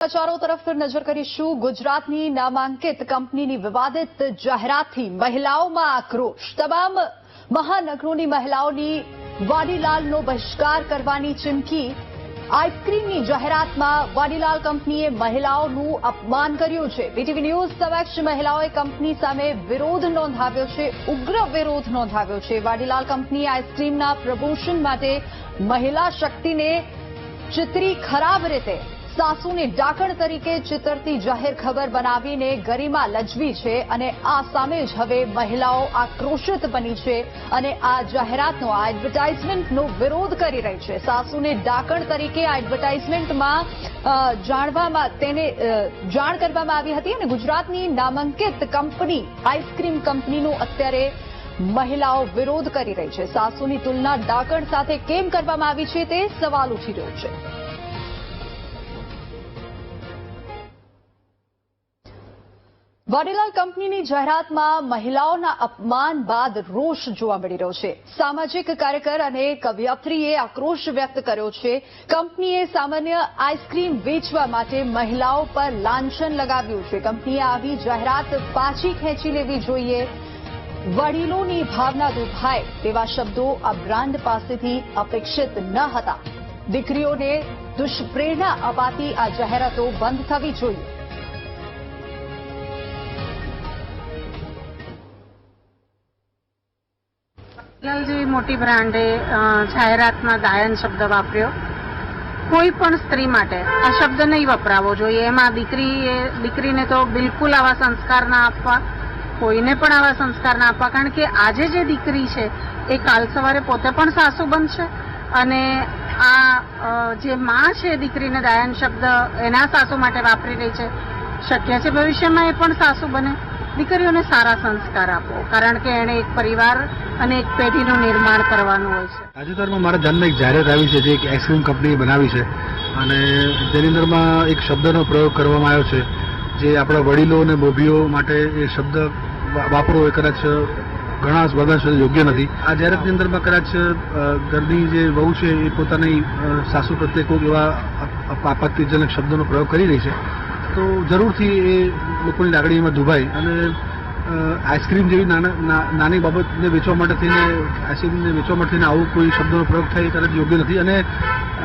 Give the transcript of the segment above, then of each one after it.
સમાચારો તરફ નજર કરીશું. ગુજરાતની નામાંકિત કંપનીની વિવાદિત જાહેરાતથી મહિલાઓમાં આક્રોશ. તમામ મહાનગરોની મહિલાઓની વાડીલાલનો બહિષ્કાર કરવાની ચીમકી. આઈસ્ક્રીમની જાહેરાતમાં વાડીલાલ કંપનીએ મહિલાઓનું અપમાન કર્યું છે. બીટીવી ન્યૂઝ સમક્ષ મહિલાઓએ કંપની સામે વિરોધ નોંધાવ્યો છે. ઉગ્ર વિરોધ નોંધાવ્યો છે. વાડીલાલ કંપનીએ આઈસ્ક્રીમના પ્રમોશન માટે મહિલા શક્તિને ચિત્રી ખરાબ રીતે સાસુને ડાકણ તરીકે ચિતરતી જાહેર ખબર બનાવીને ગરિમા લજવી છે અને આ સામે જ હવે મહિલાઓ આક્રોશિત બની છે અને આ જાહેરાતનો આ એડવર્ટાઇઝમેન્ટનો વિરોધ કરી રહી છે. સાસુને ડાકણ તરીકે આ એડવર્ટાઇઝમેન્ટમાં જાણવામાં તેને જાણ કરવામાં આવી હતી અને ગુજરાતની નામાંકિત કંપની આઈસ્ક્રીમ કંપનીનું અત્યારે મહિલાઓ વિરોધ કરી રહી છે. સાસુની તુલના ડાકણ સાથે કેમ કરવામાં આવી છે તે સવાલ ઉઠી રહ્યો છે. વાડીલાલ કંપનીની જાહેરાતમાં મહિલાઓના અપમાન બાદ રોષ જોવા મળી રહ્યો છે. સામાજિક કાર્યકર અને કવયત્રીએ આક્રોશ વ્યક્ત કર્યો છે. કંપનીએ સામાન્ય આઈસ્ક્રીમ વેચવા માટે મહિલાઓ પર લાંછન લગાવ્યું છે. કંપનીએ આવી જાહેરાત પાછી ખેંચી લેવી જોઈએ. વડીલોની ભાવના દુભાય તેવા શબ્દો આ બ્રાન્ડ પાસેથી અપેક્ષિત ન હતા. દીકરીઓને દુષ્પ્રેરણા અપાતી આ જાહેરાતો બંધ થવી જોઈએ. જેવી મોટી બ્રાન્ડે જાહેરાતમાં ગાયન શબ્દ વાપર્યો. કોઈ પણ સ્ત્રી માટે આ શબ્દ નહીં વપરાવો જોઈએ. એમાં દીકરી દીકરીને તો બિલકુલ આવા સંસ્કાર ના આપવા, કોઈને પણ આવા સંસ્કાર ના આપવા. કારણ કે આજે જે દીકરી છે, એ કાલ સવારે પોતે પણ સાસુ બનશે અને આ જે માં છે દીકરીને દાયન શબ્દ એના સાસુ માટે વાપરી રહી છે. શક્ય છે ભવિષ્યમાં એ પણ સાસુ બને. દીકરીઓને સારા સંસ્કાર આપો, કારણ કે એણે એક પરિવાર અને એક પેઢીનું નિર્માણ કરવાનું હોય છે. તાજેતરમાં મારા ધ્યાનમાં એક જાહેરાત આવી છે જે એક આઈસ્ક્રીમ કંપની બનાવી છે અને તેની અંદરમાં એક શબ્દનો પ્રયોગ કરવામાં આવ્યો છે જે આપણા વડીલો અને બોભીઓ માટે એ શબ્દ વાપરો એ કદાચ ઘણા બધા સુધી યોગ્ય નથી. આ જાહેરાતની અંદરમાં કદાચ ઘરની જે વહુ છે એ પોતાની સાસુ પ્રત્યે કોઈક એવા આપત્તિજનક શબ્દોનો પ્રયોગ કરી રહી છે. તો જરૂરથી એ લોકોની લાગણીમાં દુભાઈ અને આઈસ્ક્રીમ જેવી નાના નાની બાબતને વેચવા માટે થઈને, આઈસ્ક્રીમને વેચવા માટે થઈને આવું કોઈ શબ્દનો પ્રયોગ થાય કદાચ યોગ્ય નથી અને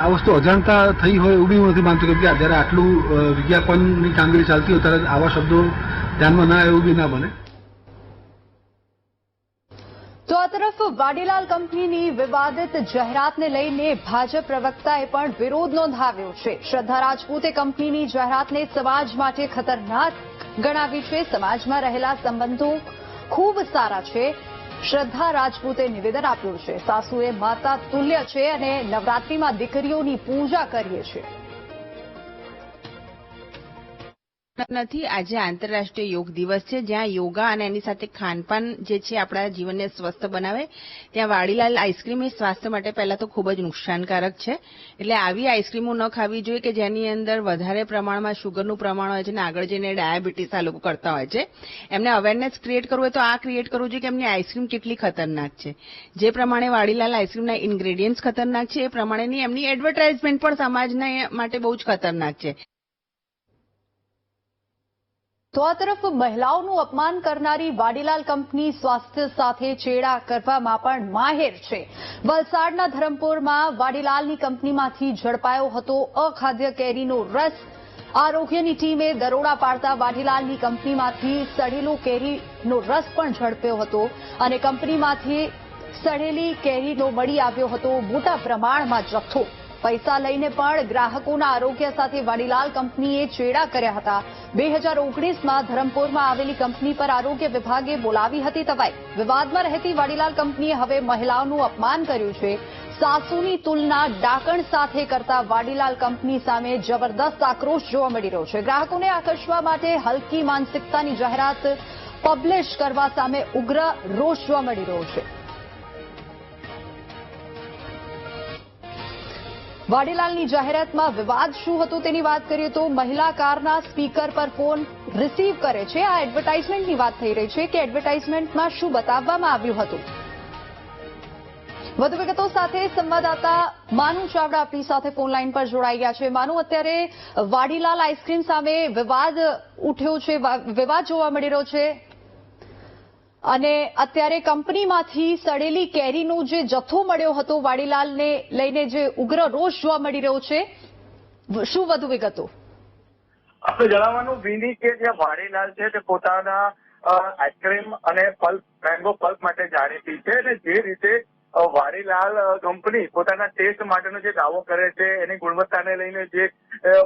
આ વસ્તુ અજાણતા થઈ હોય એવું બી હું નથી માનતો, કેમ કે જ્યારે આટલું વિજ્ઞાપનની કામગીરી ચાલતી હોય ત્યારે આવા શબ્દો ધ્યાનમાં ના આવે એવું બી ના બને. તો આ તરફ વાડીલાલ કંપનીની વિવાદિત જાહેરાતને લઈને ભાજપ પ્રવક્તાએ પણ વિરોધ નોંધાવ્યો છે. શ્રદ્ધા રાજપૂતે કંપનીની જાહેરાતને સમાજ માટે ખતરનાક ગણાવી છે. સમાજમાં રહેલા સંબંધો ખૂબ સારા છે. શ્રદ્ધા રાજપૂતે નિવેદન આપ્યું છે. સાસુએ માતા તુલ્ય છે અને નવરાત્રીમાં દીકરીઓની પૂજા કરીએ છીએ. નથી, આજે આંતરરાષ્ટ્રીય યોગ દિવસ છે, જ્યાં યોગા અને એની સાથે ખાનપાન જે છે, આપણા જીવનને સ્વસ્થ બનાવે. ત્યાં વાડીલાલ આઈસ્ક્રીમ એ સ્વાસ્થ્ય માટે પહેલા તો ખૂબ જ નુકસાનકારક છે. એટલે આવી આઈસ્ક્રીમો ન ખાવી જોઈએ કે જેની અંદર વધારે પ્રમાણમાં શુગરનું પ્રમાણ હોય છે અને આગળ જઈને ડાયાબિટીસ આ લોકો કરતા હોય છે. એમને અવેરનેસ ક્રિએટ કરવું હોય તો આ ક્રિએટ કરવું જોઈએ કે એમની આઈસ્ક્રીમ કેટલી ખતરનાક છે. જે પ્રમાણે વાડીલાલ આઈસ્ક્રીમના ઇન્ગ્રેડિયન્ટ્સ ખતરનાક છે, એ પ્રમાણેની એમની એડવર્ટાઇઝમેન્ટ પણ સમાજના માટે બહુ જ ખતરનાક છે. તો આ તરફ મહિલાઓનું અપમાન કરનારી વાડીલાલ કંપની સ્વાસ્થ્ય સાથે ચેડા કરવામાં પણ માહેર છે. વલસાડના ધરમપુરમાં વાડીલાલની કંપનીમાંથી ઝડપાયો હતો અખાદ્ય કેરીનો રસ. આરોગ્યની ટીમે દરોડા પાડતા વાડીલાલની કંપનીમાંથી સડેલો કેરીનો રસ પણ ઝડપ્યો હતો અને કંપનીમાંથી સડેલી કેરીનો મળી આવ્યો હતો. મોટા પ્રમાણમાં જથ્થો પૈસા લઈને પણ ગ્રાહકોના આરોગ્ય સાથે વાડીલાલ કંપનીએ ચેડા કર્યા હતા. બે હજાર ધરમપુરમાં આવેલી કંપની પર આરોગ્ય વિભાગે બોલાવી હતી તવાઈ. વિવાદમાં રહેતી વાડીલાલ કંપનીએ હવે મહિલાઓનું અપમાન કર્યું છે. સાસુની તુલના ડાકણ સાથે કરતા વાડીલાલ કંપની સામે જબરદસ્ત આક્રોશ જોવા મળી રહ્યો છે. ગ્રાહકોને આકર્ષવા માટે હલકી માનસિકતાની જાહેરાત પબ્લિશ કરવા સામે ઉગ્ર રોષ જોવા મળી રહ્યો છે. વાડીલાલની જાહેરાતમાં વિવાદ શું હતો તેની વાત કરીએ તો મહિલા કારના સ્પીકર પર ફોન રિસીવ કરે છે. આ એડવર્ટાઇઝમેન્ટની વાત થઈ રહી છે કે એડવર્ટાઇઝમેન્ટમાં શું બતાવવામાં આવ્યું હતું. વધુ વિગતો સાથે સંવાદદાતા માનુ ચાવડા આપણી સાથે ફોન લાઈન પર જોડાઈ ગયા છે. માનુ, અત્યારે વાડીલાલ આઈસ્ક્રીમ સામે વિવાદ ઉઠ્યો છે વિવાદ જોવા મળી રહ્યો છે. અને અત્યારે કંપનીમાંથી સડેલી કેરીનો જે જથ્થો મળ્યો હતો વાડીલાલને લઈને જે ઉગ્ર રોષ જોવા મળી રહ્યો છે, શું વધુ વિગતો? આપણે જણાવવાનું વિની કે જે વાડીલાલ છે તે પોતાના આઈસ્ક્રીમ અને પલ્પ, મેંગો પલ્પ માટે જાણીતી છે અને જે રીતે વાડીલાલ કંપની પોતાના ટેસ્ટ માટેનો જે દાવો કરે છે, એની ગુણવત્તાને લઈને જે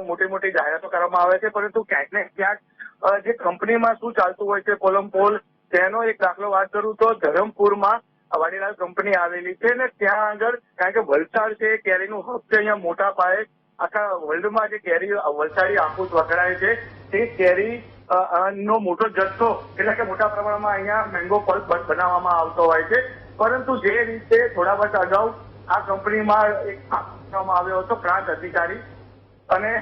મોટી મોટી જાહેરાતો કરવામાં આવે છે, પરંતુ ક્યાંક ને ક્યાંક જે કંપનીમાં શું ચાલતું હોય છે પોલમપોલ તેનો એક દાખલો વાત કરું તો ધરમપુરમાં વાડીલાલ કંપની આવેલી છે ને ત્યાં આગળ, કારણ કે વલસાડ છે, કેરીનું હબ છે અહીંયા મોટા પાયે. આખા વર્લ્ડમાં જે કેરી વલસાડી આખું વખણાય છે. તે કેરી નો મોટો જથ્થો, એટલે કે મોટા પ્રમાણમાં અહીંયા મેંગો પલ્પ બનાવવામાં આવતો હોય છે. પરંતુ જે રીતે થોડા વર્ષ અગાઉ આ કંપનીમાં એક આપવામાં આવ્યો હતો, પ્રાંત અધિકારી, અને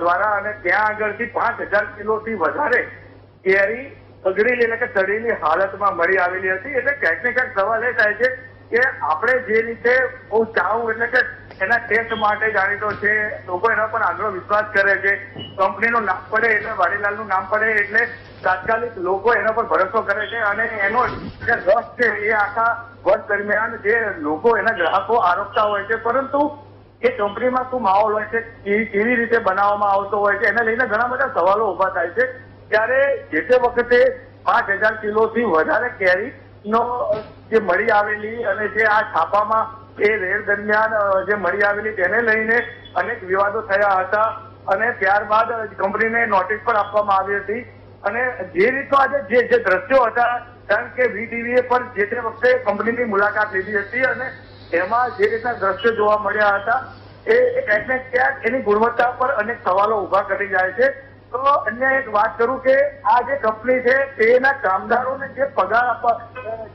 દ્વારા અને ત્યાં આગળથી પાંચ હજાર કિલોથી વધારે કેરી બગડેલી એટલે કે સડેલી હાલતમાં મળી આવેલી હતી એટલે ક્યાંક ને ક્યાંક સવાલ એ થાય છે કે આપણે જે રીતે બહુ ચાવું એટલે કે એના ટેસ્ટ માટે જાણીતો છે, લોકો એના પર આગળ વિશ્વાસ કરે છે, કંપનીનું નામ પડે એટલે વાડીલાલનું નામ પડે એટલે તાત્કાલિક લોકો એના પર ભરોસો કરે છે અને એનો જે રસ છે એ આખા વર્ષ દરમિયાન જે લોકો એના ગ્રાહકો આરોપતા હોય છે, પરંતુ એ કંપનીમાં શું માહોલ હોય છે, કેવી રીતે બનાવવામાં આવતો હોય છે, એને લઈને ઘણા બધા સવાલો ઊભા થાય છે. ત્યારે જે તે વખતે પાંચ હજાર કિલોથી વધારે કેરીનો જે મળી આવેલી અને જે આ છાપામાં એ રેડ દરમિયાન જે મળી આવેલી તેને લઈને અનેક વિવાદો થયા હતા અને ત્યારબાદ કંપનીને નોટિસ પણ આપવામાં આવી હતી. અને જે રીતનો આજે જે જે દ્રશ્યો હતા, કારણ કે વીટીવીએ પર જે તે વખતે કંપનીની મુલાકાત લીધી હતી અને એમાં જે રીતના દ્રશ્યો જોવા મળ્યા હતા, એ ક્યાંક ને ક્યાંક એની ગુણવત્તા પર અનેક સવાલો ઊભા કરી જાય છે. તો અન્ય એક વાત કરું કે આ જે કંપની છે તેના કામદારોને જે પગાર આપવા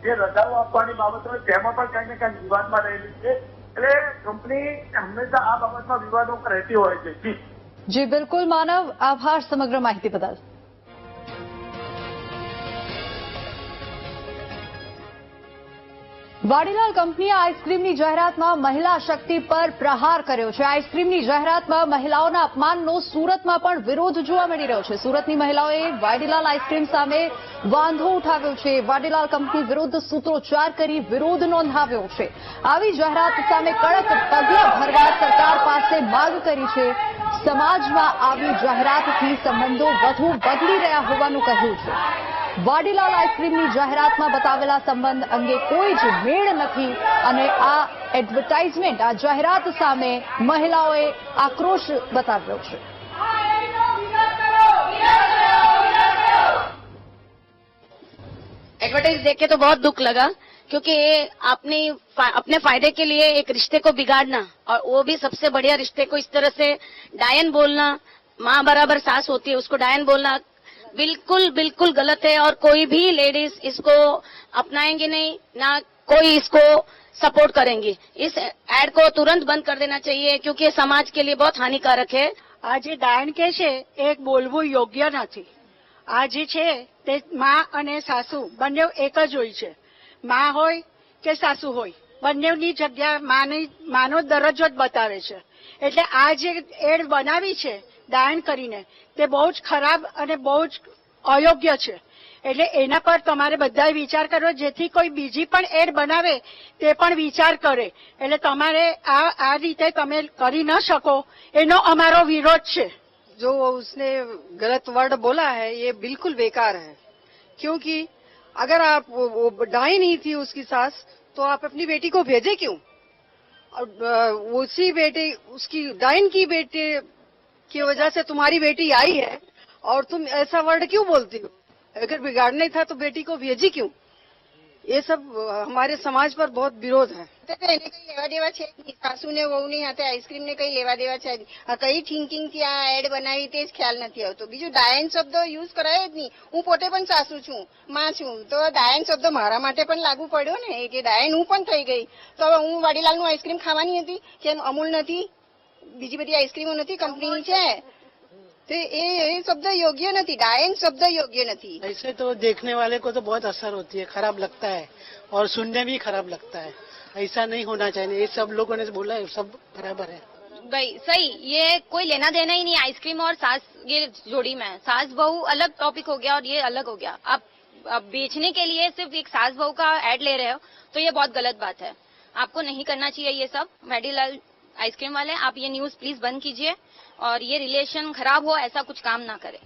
જે રજાઓ આપવાની બાબત હોય, તેમાં પણ કઈ ને ક્યાંક વિવાદમાં રહેલી છે. એટલે કંપની હંમેશા આ બાબતમાં વિવાદો રહેતી હોય છે. જી, બિલકુલ, માનવ. આભાર, સમગ્ર માહિતી બદલ. વાડીલાલ કંપનીએ આઈસ્ક્રીમની જાહેરાતમાં મહિલા શક્તિ પર પ્રહાર કર્યો છે. આઈસ્ક્રીમની જાહેરાતમાં મહિલાઓના અપમાનનો સુરતમાં પણ વિરોધ જોવા મળી રહ્યો છે. સુરતની મહિલાઓએ વાડીલાલ આઈસ્ક્રીમ સામે વાંધો ઉઠાવ્યો છે. વાડીલાલ કંપની વિરુદ્ધ સૂત્રોચ્ચાર કરી વિરોધ નોંધાવ્યો છે. આવી જાહેરાત સામે કડક પગલાં ભરવા સરકાર પાસે માંગ કરી છે. સમાજમાં આવી જાહેરાતથી સંબંધો વધુ બગડી રહ્યા હોવાનું કહ્યું છે. વાડીલાલ આઈસ્ક્રીમની જાહેરાતમાં બતાવેલા સંબંધ અંગે કોઈ જ મેળ નથી અને આ એડવર્ટાઇઝમેન્ટ આ જાહેરાત સામે મહિલાઓએ આક્રોશ બતાવ્યો છે एडवर्टाइज देख के तो बहुत दुख लगा क्योंकि ये अपनी फा- अपने फायदे के लिए एक रिश्ते को बिगाड़ना और वो भी सबसे बढ़िया रिश्ते को इस तरह से डायन बोलना माँ बराबर सास होती है उसको डायन बोलना बिल्कुल बिल्कुल गलत है और कोई भी लेडीज इसको अपनाएंगे नहीं ना कोई इसको सपोर्ट करेंगे इस एड को तुरंत बंद कर देना चाहिए क्योंकि ये समाज के लिए बहुत हानिकारक है આ જે ડાયન કે છે એ બોલવું યોગ્ય નથી આ જે છે તે મા અને સાસુ બંને એક જ હોય છે મા હોય કે સાસુ હોય બંનેની જગ્યા માની માનો દરજ્જો જ બતાવે છે એટલે આ જે એડ બનાવી છે ડાયન કરીને તે બહુ જ ખરાબ અને બહુ જ અયોગ્ય છે એટલે એના પર તમારે બધાએ વિચાર કરવો જેથી કોઈ બીજી પણ એડ બનાવે તે પણ વિચાર કરે એટલે તમારે આ આ રીતે તમે કરી ન શકો એનો અમારો વિરોધ છે जो उसने गलत वर्ड बोला है ये बिल्कुल बेकार है क्योंकि अगर आप वो, वो डाई नहीं थी उसकी सास तो आप अपनी बेटी को भेजे क्यों और अ, उसी बेटे उसकी डाइन की बेटे की वजह से तुम्हारी बेटी आई है और तुम ऐसा वर्ड क्यों बोलती हो अगर बिगाड़ने था तो बेटी को भेजी क्यों ये सब अ, हमारे समाज पर बहुत विरोध है તો એને કઈ લેવા દેવા છે જ નહીં. સાસુને વહુની હાથે આઈસ્ક્રીમને કઈ લેવા દેવા છે જ નહીં. આ કઈ થિંકિંગ થી આ એડ બનાવી તે જ ખ્યાલ નથી આવતો બીજું ડાયન શબ્દ યુઝ કરાય જ નહીં હું પોતે પણ સાસુ છું માં છું તો ડાયન શબ્દ મારા માટે પણ લાગુ પડ્યો ને કે ડાયન હું પણ થઈ ગઈ તો હવે હું વાડીલાલનું આઈસ્ક્રીમ ખાવાની હતી કેમ અમૂલ નથી બીજી બધી આઈસ્ક્રીમો નથી કંપનીની છે તો એ એ શબ્દ યોગ્ય નથી ડાયન શબ્દ યોગ્ય નથી ऐसे तो देखने वाले को तो बहुत असर होती है खराब लगता है और सुनने भी खराब लगता है ऐसा नहीं होना चाहिए ये सब लोगों ने बोला है सब बराबर है भाई सही ये कोई लेना देना ही नहीं आइसक्रीम और सास ये जोड़ी में सास बहू अलग टॉपिक हो गया और ये अलग हो गया आप आप बेचने के लिए सिर्फ एक सास बहू का ऐड ले रहे हो तो ये बहुत गलत बात है आपको नहीं करना चाहिए ये सब मेडीलाल आइसक्रीम वाले आप ये न्यूज प्लीज बंद कीजिए और ये रिलेशन खराब हो ऐसा कुछ काम ना करें